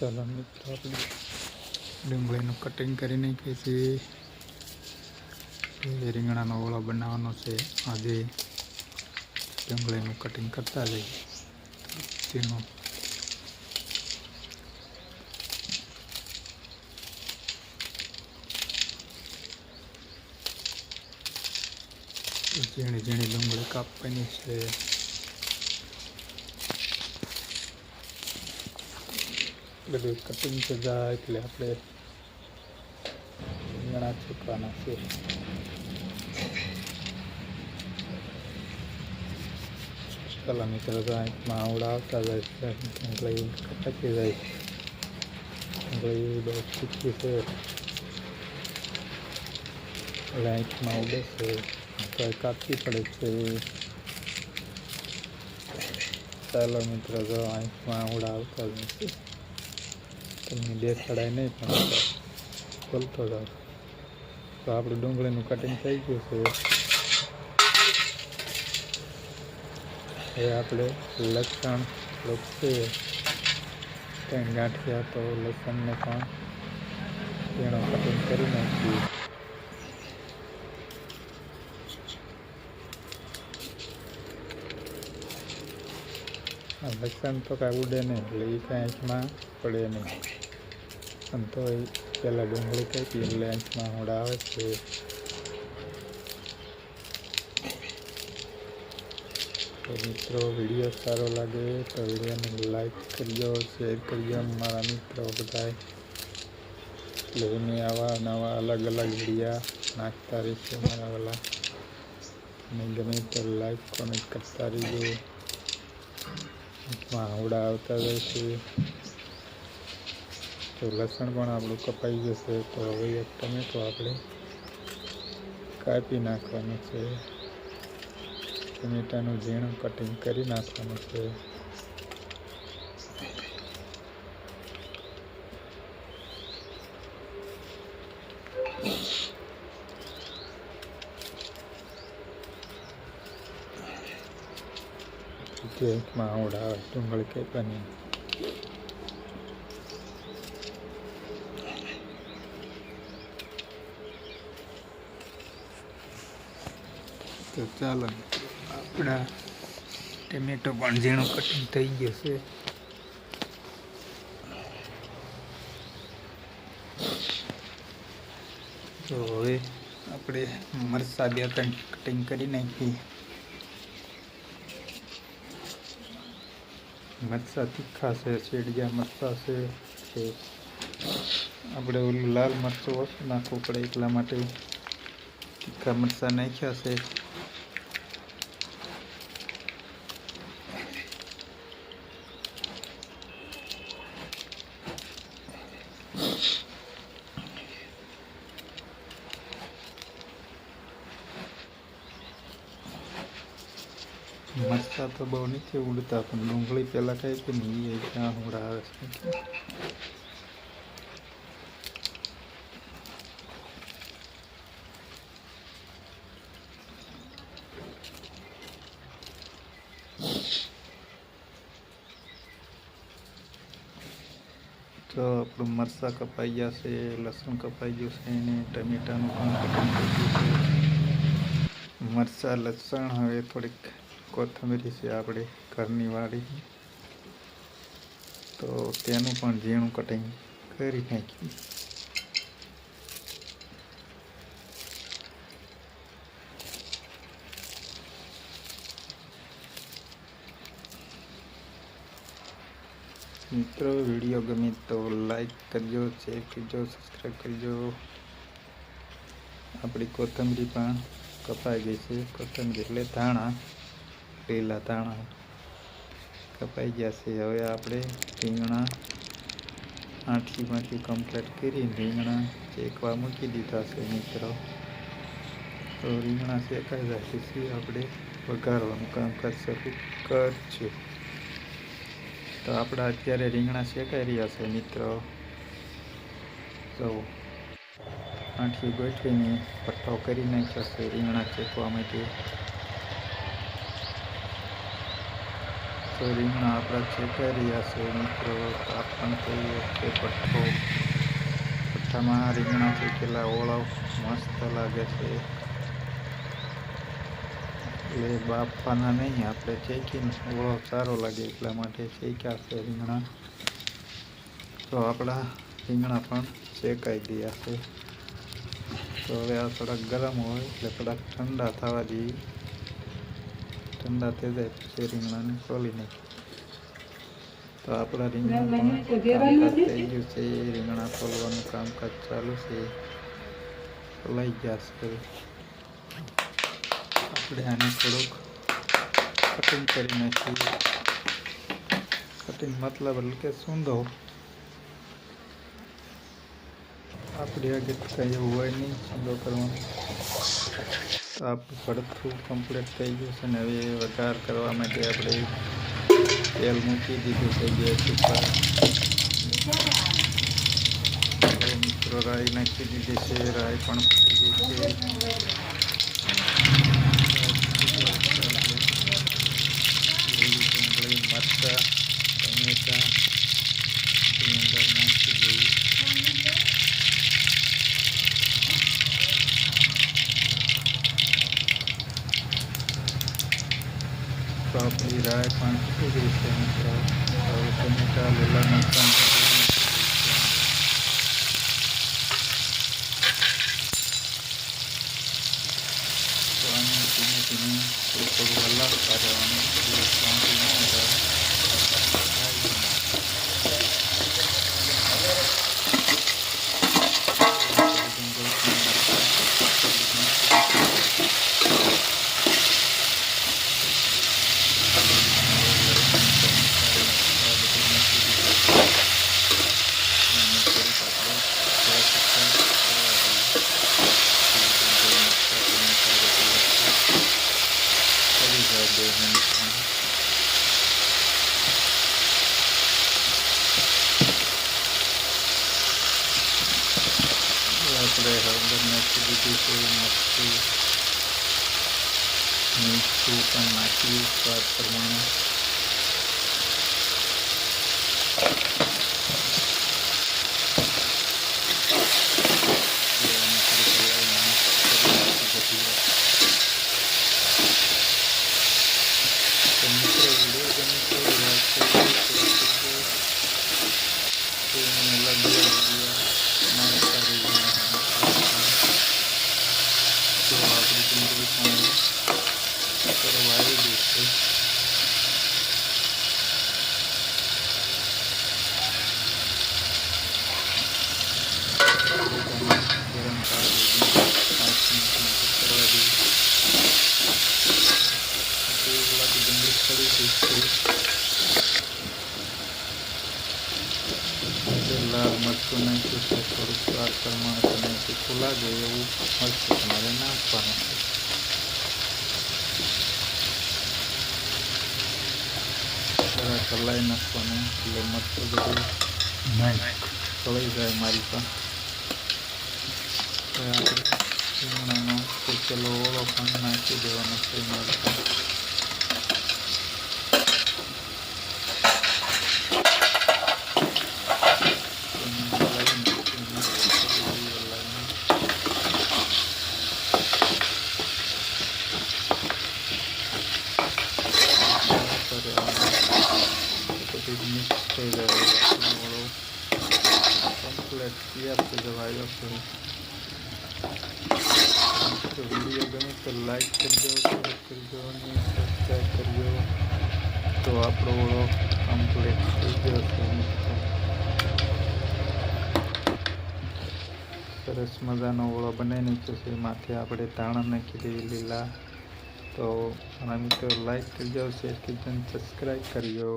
ચાલો મિત્રો, આપણે ડુંગળીનું કટિંગ કરી નાખીએ છીએ. રીંગણાનો ઓળો બનાવવાનો છે. આજે ડુંગળીનું કટિંગ કરતા જઈએ. તેનું ઝીણી ઝીણી ડુંગળી કાપવાની છે. બધું કટિંગ થતા એટલે આપણે રીંગણા છૂટવાના છે. ચાલો નીકળતા એકમાં આવડા આવતા જાય છે. ડુંગળી કટકી જાય ડુંગળી બહુ તીખી છે. એટલે આંખમાં ઉડે છે. કાપવી પડે છે. ચાલો મિત્રો જો આંખમાં આવડા આવતા તમને દેખાડાય નહીં પણ બોલતો જાવ તો આપણે ડુંગળીનું કટિંગ થઈ ગયું છે. એ આપણે લસણ છે ત્રણ ગાંઠિયા તો લસણને પણ તેનો કટિંગ કરી નાખીએ. લસણ તો કાંઈ ઉડે નહીં, એટલે એ કાંઈ આંખમાં પડે નહીં. અને તો એ પહેલાં ડુંગળી કાપી એટલે આંખમાં હોડા આવે છે. મિત્રો, વીડિયો સારો લાગે તો વિડીયોને લાઈક કરજો, શેર કરજો મારા મિત્રો બધાએ એટલે એને આવા નવા અલગ અલગ વિડીયા નાખતા રહીશું મારા વાલા. અને ગમે તો લાઈક કોમેન્ટ કરતા રહીજો. માં આવડા આવતા જશે તો લસણ પણ આપણું કપાઈ જશે. તો હવે એક ટમેટો આપણે કાપી નાખવાનું છે. ટમેટાનું ઝીણું કટિંગ કરી નાખવાનું છે. કેકમાં આવડા આવે ડુંગળી કાપવાની તો ચાલો, આપણા ટમેટો પણ ઝીણું કટિંગ થઈ ગયું છે. તો હવે આપણે મરચાં બે ત્રણ કટિંગ કરી નાખીએ. મરચાં તીખા છે શેડિયા મરચા છે કે આપણે ઓલું લાલ મરચું ઓછું નાખવું પડે એટલા માટે તીખા મરચાં નાખ્યા છે. મરચાં તો બહુ નથી ઉડતા, પણ ડુંગળી પહેલાં કહે કે નહીં એ ક્યાં ઉડા આવે છે. તો આપણું મરચાં કપાઈ ગયા છે, લસણ કપાઈ ગયું છે અને ટમેટાનું પણ કટિંગ થઈ ગયું છે. મરચાં, લસણ, હવે થોડીક કોથમીરી છે આપણે ઘરની વાડી. તો તેનું પણ ઝીણું કટિંગ કરી નાખ્યું. મિત્રો, વીડિયો ગમે તો લાઈક કરજો શેર કરજો સબસ્ક્રાઈબ કરજો. આપણી કોથમરી પણ કપાઈ ગઈ છે. કોથમરી એટલે ધાણા. લીલા ધાણા કપાઈ ગયા છે હવે આપણે રીંગણા આઠીમાંથી કમ્પ્લીટ કરી રીંગણા શેકવા મૂકી દીધા છે મિત્રો. તો રીંગણા શેકાઈ જાય પછી આપણે વઘારવાનું કામકાજ શરૂ કરશું તો આપણા અત્યારે રીંગણા શેકાઈ રહ્યા છે મિત્રો. તો આઠી ગોઠવીને પટ્ટો કરી નાખ્યો છે રીંગણા શેકવા માટે. રીંગણા આપણા ચેકાઈ રહ્યા છે મિત્રો તાપ પણ થઈ ગયો પઠ્ઠો, પઠ્ઠામાં રીંગણા ચેકેલા ઓળો મસ્ત લાગે છે. એટલે બાફવાના નહીં, આપણે ચેકીને ઓળો સારો લાગે એટલા માટે શેક્યા છે રીંગણા. તો આપણા રીંગણા પણ શેકાઈ ગયા છે. તો હવે આ થોડાક ગરમ હોય એટલે થોડાક ઠંડા થવા દઈએ ઠંડા થઈ જાય પછી રીંગણાને ખોલી નાખી. તો આપણા રીંગણા કામકાજ થઈ ગયું છે. એ રીંગણા ખોલવાનું કામકાજ ચાલુ છે. ખોલાઈ ગયા છે આપણે આને થોડુંક કટિંગ કરી નાખીએ. કટિંગ મતલબ એટલે કે સૂંધો. આપણી આગળ કંઈ એવું હોય નહીં સૂંધો કરવાનો. આપણું ભડથું કમ્પ્લીટ થઈ ગયું છે ને હવે વઘાર કરવા માટે આપણે તેલ મૂકી દીધું છે ગેસ ઉપર. હવે મિત્રો, રાઈ નાખી દીધી છે, રાઈ પણ ફૂટી ગઈ છે. લીલી ડુંગળી મરચાં, ટમેટાં એની અંદર નાખી દઈએ તો આપણી રાય પણ ફૂટી ગઈ છે મિત્રો હવે ટમેટા લીલા મરચાં તો આને ધીમે ધીમે થોડું થોડું હલાવતા રહેવાનું એટલે સાંભળી ન જાય કરી જાય બે મિનિટમાં આપણે હળદર નાખી દીધી છે મરચું મીઠું પણ નાખીએ સ્વાદ પ્રમાણે મિત્રો વીડિયો ગમે તો લાઈક કરજો શેર કરજો તો મને લાગે વીડિયો ના સારી તો આપણી ડુંગળી પણ કરવા આવી ગઈ છે ગરમ થવા દઈએ પાંચ મિનિટ માટે કરવા દઈએ તો એવું લાગે છે લાલ મરચું નાખ્યું છે થોડુંક સ્વાદ પ્રમાણે તમે તીખું લાગે એવું મરચું તમારે નાખવાનું છે જરા નાખવાનું એટલે મરચું બધું ચલાઈ જાય મારી તો આપણે ઓળો પણ નાખી દેવાનો છે. મારી પણ બધી મિક્સ થઈ જાય ઓળો કમ્પ્લેટ તૈયાર થઈ જવાયો છે તો વીડિયો ગમે તો લાઈક કરજો શેર કરજો અને સબસ્ક્રાઈબ કરજો તો આપણો ઓળો કમ્પ્લીટ થઈ ગયો છે સરસ મજાનો ઓળો બનાવીને છે માથે આપણે ધાણા નાખી દઈએ લીલા તો મારા મિત્રો લાઈક કરજો શેર કરજો અને સબસ્ક્રાઈબ કરજો